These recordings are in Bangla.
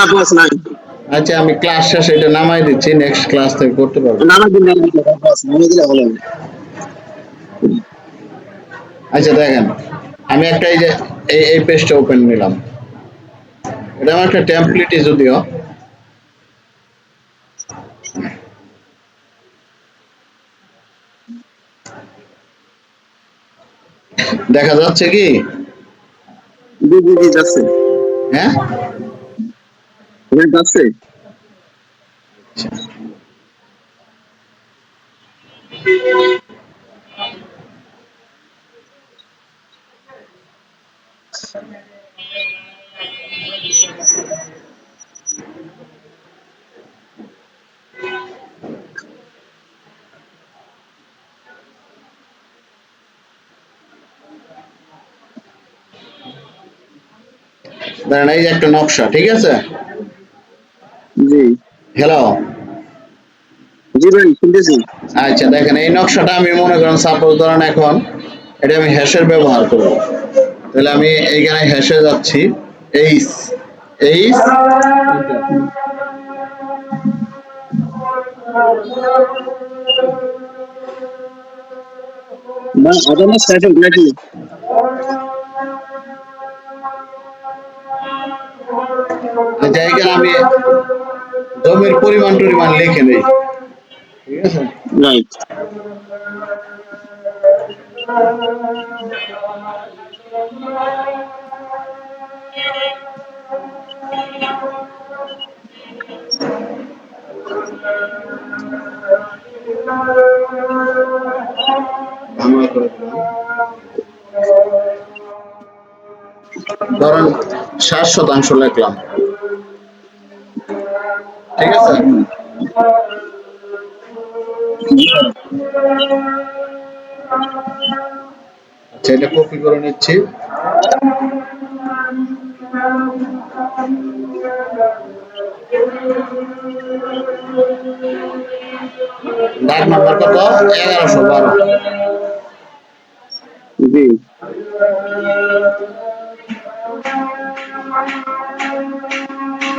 না বস নাই আচ্ছা আমি ক্লাস শেষে এটা নামাই দিচ্ছি নেক্সট ক্লাস থেকে করতে পারব। না না দিন না বস নামিয়ে দিলে হবে। আচ্ছা দেখেন আমি একটা এই যে এই এই পেজটা ওপেন নিলাম। এটা আমার একটা টেমপ্লেটই যদিও। দেখা যাচ্ছে কি? হ্যাঁ? হ্যাঁ যাচ্ছে দেখেন এই যে একটা নকশা ঠিক আছে জি হ্যালো জি ভাই শুনতেছি। আচ্ছা দেখেন এই নকশাটা আমি মনে করেন সাপোজ ধরেন এখন এটা আমি হ্যাশের ব্যবহার করব। তাহলে আমি এইখানে হ্যাশে যাচ্ছি। এইস এইস না আদানা সাইকেল নাকি? আচ্ছা এইখানে জমির পরিমাণ টরিমাণ লিখে নেই। ঠিক আছে? ধরেন ষাট শতাংশ লিখলাম। ঠিক আছে? আচ্ছা এটা কপি করে নিচ্ছি। নাম্বার কত? এগারোশো বারো।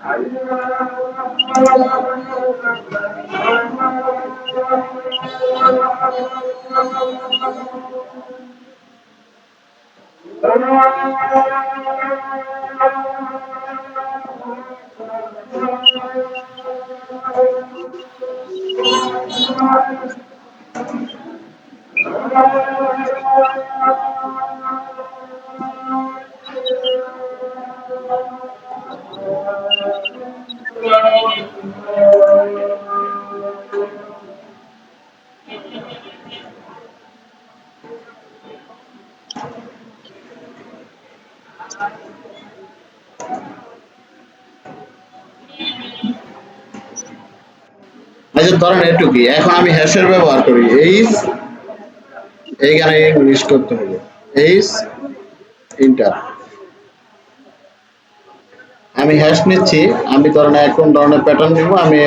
আচ্ছা আচ্ছা ধরেন এটুকুই এখন আমি হ্যাশের ব্যবহার করি এইস এইখানে ইংলিশ করতে হবে এইস ইন্টার আমি হ্যাশ নিচ্ছি আমি ধরেন এখন ধরনের প্যাটার্ন নিব আমি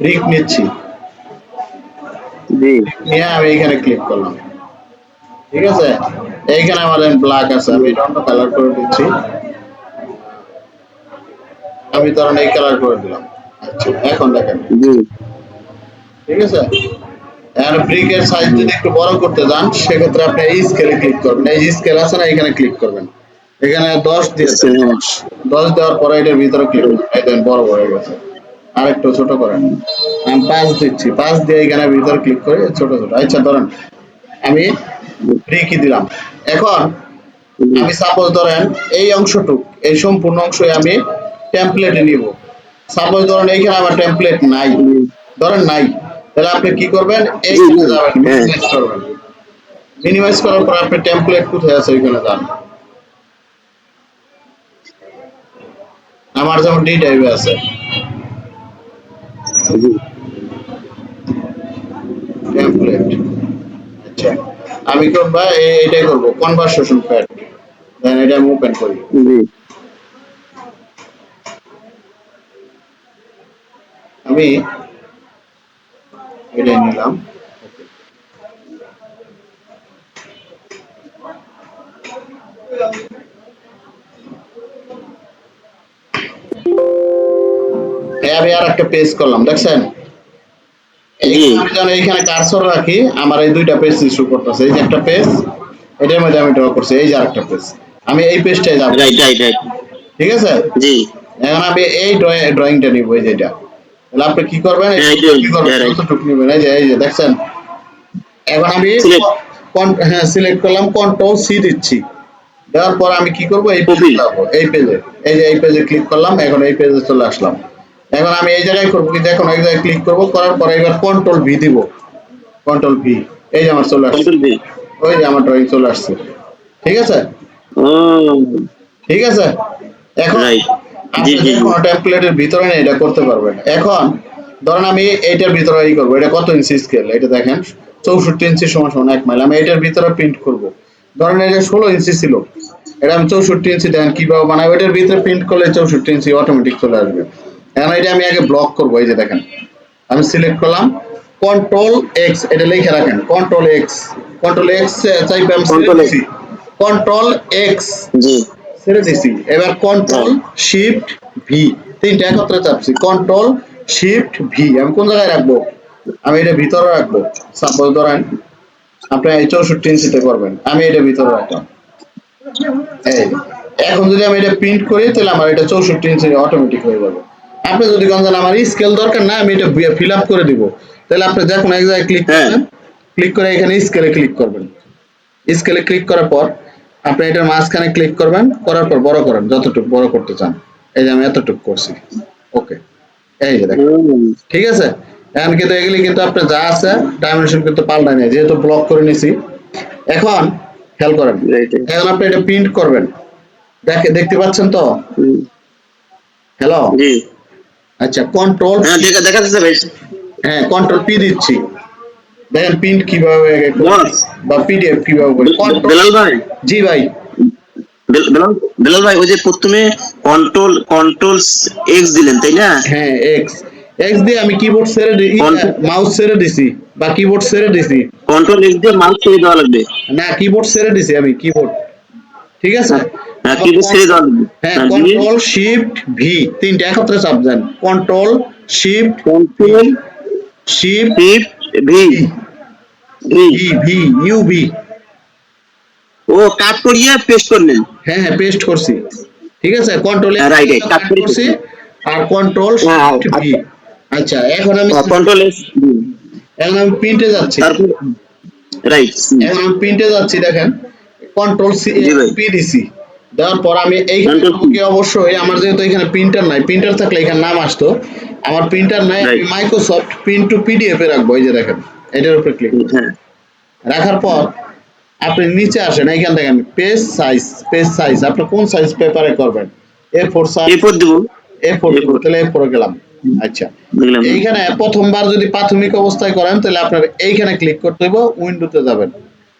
ব্রিক নিচ্ছি। নিয়ে আমি এইখানে ক্লিক করলাম। ঠিক আছে? এইখানে আমাদের ব্ল্যাক আছে আমি এটা অন্য কালার করে দিচ্ছি। আমি ধরেন এই কালার করে দিলাম। আচ্ছা এখন দেখেন। ঠিক আছে? আর ব্রিকের সাইজ যদি একটু বড় করতে যান সেক্ষেত্রে আপনি এই স্কেলে ক্লিক করবেন। এই স্কেল আছে না এখানে ক্লিক করবেন। এখানে 10 দিয়েছে। 10 দেওয়ার পরে এটার ভিতরে ক্লিক করবেন। দেখেন বড় হয়ে গেছে। আরেকটু ছোট করেন। আমি পাঁচ দিচ্ছি। পাঁচ দিয়ে এখানে ভিতরে ক্লিক করে ছোট ছোট। আচ্ছা ধরেন আমি ব্রিকই দিলাম। এখন আমি সাপোজ ধরেন এই অংশটুক, এই সম্পূর্ণ অংশ আমি টেমপ্লেটে নিব। সাপোজ ধরেন এইখানে আমার টেমপ্লেট নাই, ধরেন নাই, তাহলে আপনি কি করবেন? হ্যাঁ। মিনিমাইজ করবেন। মিনিমাইজ করার পর আপনি টেমপ্লেট কোথায় আছে ওইখানে যান। আমার যেমন ডি টাইপে আছে জি আমি করবা এটাই করব কনভারসেশন প্যাড দেন এটা আমি ওপেন করি। জি। আমি এটাই নিলাম। আমি আর একটা পেজ করলাম দেখছেন। আমি কার্সর রাখি আমার এই দুইটা পেজ ইস্যু করতেছে। এই যে একটা পেজ এটার মধ্যে আমি ড্র করছি। এই যে আরেকটা পেজ আমি এই পেজটাই যাব। রাইট রাইট রাইট ঠিক আছে? জি। এখন আমি এই ড্রয়িংটা নিব এই যেটা তাহলে আপনি কি করবেন? কি করবেন? right. কতটুকু নেবেন। এই যে এই যে দেখছেন? এখন আমি. হ্যাঁ সিলেক্ট করলাম কন্ট্রোল সি দিচ্ছি। দেওয়ার পর আমি কি করব? এই পেজে. এই পেজে এই যে এই পেজে ক্লিক করলাম এখন এই পেজে চলে আসলাম। এখন আমি এই জায়গায় করব কি দেখুন এই জায়গায় ক্লিক করব করার পর এবার কন্ট্রোল ভি দিব। কন্ট্রোল ভি এই যে আমার চলে আসছে। ওই যে আমার ড্রয়িং চলে আসছে। ঠিক আছে? ঠিক আছে? এখন টেমপ্লেটের ভিতরে এটা করতে পারবেন। এখন ধরেন আমি এইটার ভিতরে ই করব এটা কত ইঞ্চি স্কেল এটা দেখেন চৌষট্টি ইঞ্চি সমান সমান এক মাইল আমি এটার ভিতরে প্রিন্ট করব। ধরেন এটা ষোলো ইঞ্চি ছিল। এটা আমি চৌষট্টি ইঞ্চি দেখেন কীভাবে বানাবো এটার ভিতরে প্রিন্ট করলে চৌষট্টি ইঞ্চি অটোমেটিক চলে আসবে। এখন এটা আমি আগে ব্লক করব এই যে দেখেন। আমি সিলেক্ট করলাম কন্ট্রোল এক্স এটা লিখে রাখেন কন্ট্রোল এক্স কন্ট্রোল এক্স চাইবে আমি Control X। কন্ট্রোল এক্স জি। ছেড়ে দিছি। এবার কন্ট্রোল শিফট ভি তিনটা একত্রে চাপছি। কন্ট্রোল শিফট ভি আমি কোন জায়গায় রাখব? আমি এটা ভিতরে রাখব। সাপোজ ধরেন আপনি এই চৌষট্টি ইঞ্চিতে করবেন আমি এটা ভিতরে রাখলাম। এই এখন যদি আমি এটা প্রিন্ট করি তাহলে আমার এটা চৌষট্টি ইঞ্চি অটোমেটিক হয়ে যাবে। আপনি যদি জানেন আমার স্কেল দরকার না আমি এটা ফিল আপ করে দিব। তাহলে আপনি দেখুন এক জায়গায় ক্লিক হ্যাঁ। করবেন ক্লিক করে এখানে স্কেলে ক্লিক করবেন। স্কেলে ক্লিক করার পর আপনি এটার মাঝখানে ক্লিক করবেন করার পর বড় করেন যতটুকু বড় করতে চান। এই যে আমি এতটুকু করছি। ওকে এই যে দেখেন। ঠিক আছে? এখন কিন্তু এগুলি কিন্তু আপনার যা আছে ডাইমেনশন কিন্তু পাল্টায় নেই যেহেতু ব্লক করে নিছি। এখন খেয়াল করেন এখন আপনি এটা প্রিন্ট করবেন। দেখে দেখতে পাচ্ছেন তো? হ্যালো জি। আচ্ছা কন্ট্রোল হ্যাঁ দেখা দেখা যাচ্ছে ভাই। হ্যাঁ কন্ট্রোল পি দিচ্ছি। দেখেন প্রিন্ট কীভাবে Boss। বা পিডিএফ কীভাবে করি কন্ট্রোল বেলাল ভাই। জি ভাই। বেল- বেলাল বেলাল ভাই ওই যে প্রথমে কন্ট্রোল কন্ট্রোল এক্স দিলেন তাই না? হ্যাঁ এক্স এক্স দিয়ে আমি কিবোর্ড ছেড়ে দিই Control- মাউস ছেড়ে দিছি বা কিবোর্ড ছেড়ে দিছি। কন্ট্রোল এক্স দিয়ে মাউস ছেড়ে দেওয়া লাগবে। না কিবোর্ড ছেড়ে দিছি আমি কিবোর্ড ঠিক আছে? হ্যাঁ হ্যাঁ হ্যাঁ, কন্ট্রোল শিফট ভি তিনটা একত্রে চাপ দেন control shift control shift V V V U V ও কাট করিয়ে পেস্ট করলেন হ্যাঁ হ্যাঁ পেস্ট করছি। ঠিক আছে? কন্ট্রোল হ্যাঁ, right, right, করছি আর কন্ট্রোল হ্যাঁ, শিফট ভি আচ্ছা। এখন আমি কন্ট্রোল এক্স এখন আমি প্রিন্টে যাচ্ছি। তারপর রাইট এখন আমি প্রিন্টে যাচ্ছি দেখেন। Control C. পি দিছি দেওয়ার পর আমি এইখানে অবশ্যই আমার যেহেতু এখানে প্রিন্টার নাই প্রিন্টার থাকলে এখানে নাম আসতো। আমার প্রিন্টার নাই আমি মাইক্রোসফট প্রিন্ট টু পিডিএফ এ রাখব এই যে দেখেন এটার উপরে ক্লিক হ্যাঁ। রাখার পর আপনি নিচে আসেন এইখান দেখেন পেজ সাইজ পেজ সাইজ আপনি কোন সাইজ পেপারে করবেন? এ ফোর সাইজ এরপর দেবো। এ ফোর তাহলে এ ফোর গেলাম আচ্ছা। এইখানে প্রথমবার যদি প্রাথমিক অবস্থায় করেন তাহলে আপনার এইখানে ক্লিক করতে হবে উইন্ডোতে যাবেন।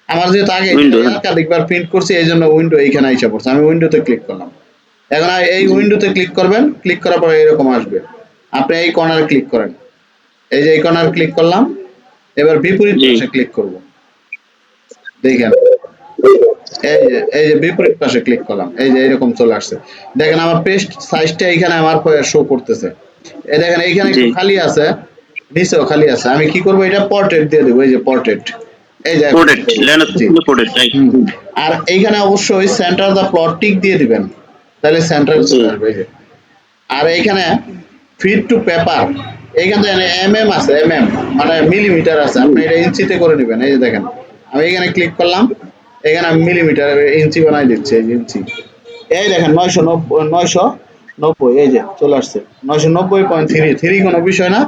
আমার যেহেতু আগে। একাধিকবার প্রিন্ট করছি এই জন্য উইন্ডো এইখানে এসে পড়ছে। আমি উইন্ডোতে ক্লিক করলাম। এখন এই উইন্ডোতে ক্লিক করবেন। ক্লিক করার পরে এরকম আসবে। আপনি এই কর্নারে ক্লিক করেন। এই যে এই কর্নারে ক্লিক করলাম। এবার বিপরীত পাশে ক্লিক করব। দেখেন। এই যে এই যে বিপরীত পাশে ক্লিক করলাম। এই যে এরকম চলে আসছে। দেখেন আমার পেস্ট সাইজটা এখানে আমার শো করতেছে। এই দেখেন এইখানে খালি আছে। নিচেও খালি আছে। আমি কি করব? এটা পোর্ট্রেট দিয়ে দেবো। এই যে পোর্ট্রেট আর এইখানে অবশ্যই সেন্টার দা প্লট টিক দিয়ে দিবেন। তাহলে সেন্টার চলে আসবে আর এইখানে ফিট টু পেপার এইখানে এম এম আছে এম এম মানে মিলিমিটার আছে। আপনি এটা ইঞ্চিতে করে নেবেন এই যে দেখেন। আমি এখানে ক্লিক করলাম এখানে আমি মিলিমিটার ইঞ্চি বানাই দিচ্ছি এই ইঞ্চি। এই দেখেন নয়শো নব্বই নয়শো নব্বই এই যে চলে আসছে। নয়শো নব্বই পয়েন্ট থ্রি থ্রি কোনো বিষয় না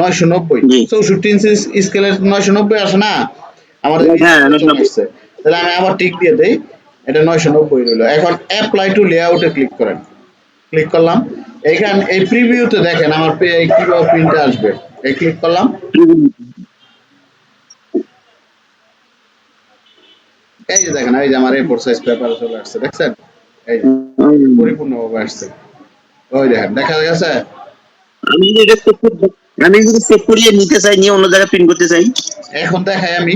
নয়শো নব্বই। চৌষট্টি ইঞ্চি স্কেলের নয়শো নব্বই আসে না? আমাদের হ্যাঁ, চলে 990 তাহলে আমি আবার টিক দিয়ে দেই। এটা নয়শো নব্বই রইল। এখন অ্যাপ্লাই টু লেআউটে ক্লিক করেন। ক্লিক করলাম। এইখান এই প্রিভিউতে দেখেন আমার এই কীভাবে প্রিন্টে আসবে। এই ক্লিক করলাম। এই যে দেখেন এই যে আমার এ4 সাইজ পেপার চলে আসছে দেখছেন? এই পরিপূর্ণভাবে আসছে। ওই দেখেন দেখা গেছে? আমি যদি সেভ করিয়ে নিতে চাই নিয়ে অন্য জায়গায় প্রিন্ট করতে চাই। এখন দেখাই আমি।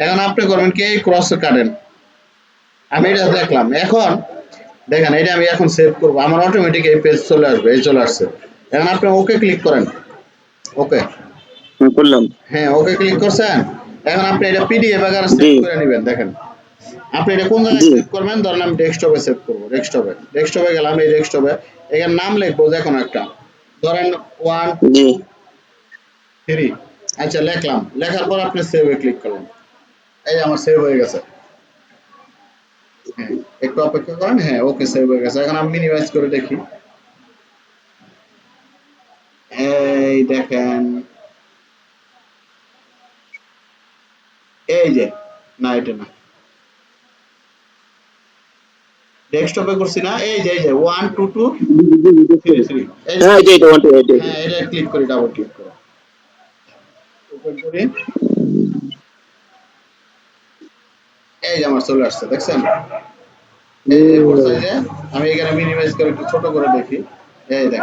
এখন আপনি করবেন কি এই ক্রস কাটেন। আমি এটা দেখলাম। এখন দেখেন এটা আমি এখন সেভ করব। আমার অটোমেটিক এই পেজ চলে আসবে এই চলে আসছে। এখন আপনি ওকে ক্লিক করেন। ওকে করলাম। হ্যাঁ ওকে ক্লিক করছেন? এখন আপনি এটা পিডিএফ আকারে সেভ করে নেবেন দেখেন। আপনি এটা কোন জায়গায় সেভ করবেন? ধরেন আমি ডেস্কটপে সেভ করব ডেস্কটপে ডেস্কটপে গেলাম এই ডেস্কটপে এখানে নাম লিখব যে কোনো একটা। ধরেন ওয়ান জি। থ্রি আচ্ছা লিখলাম। লেখার পর আপনি সেভে ক্লিক করলেন। এই আমার সেভ হয়ে গেছে। হ্যাঁ একটু অপেক্ষা করেন। হ্যাঁ ওকে সেভ হয়ে গেছে। এখন আমি মিনিমাইজ করে দেখি। এই দেখেন। এই যে না এটা না। ডেস্কটপে করছি না। এই যে এই যে one two two three three এই যে হ্যাঁ এটা এটা ওয়ান টু এইট হ্যাঁ এটা ক্লিক করি ডাবল ক্লিক করো। ওপেন করি। এই যে আমার চলে আসছে দেখছেন? এই যে আমি এখানে মিনিমাইজ করে একটু ছোট করে দেখি। এই দেখ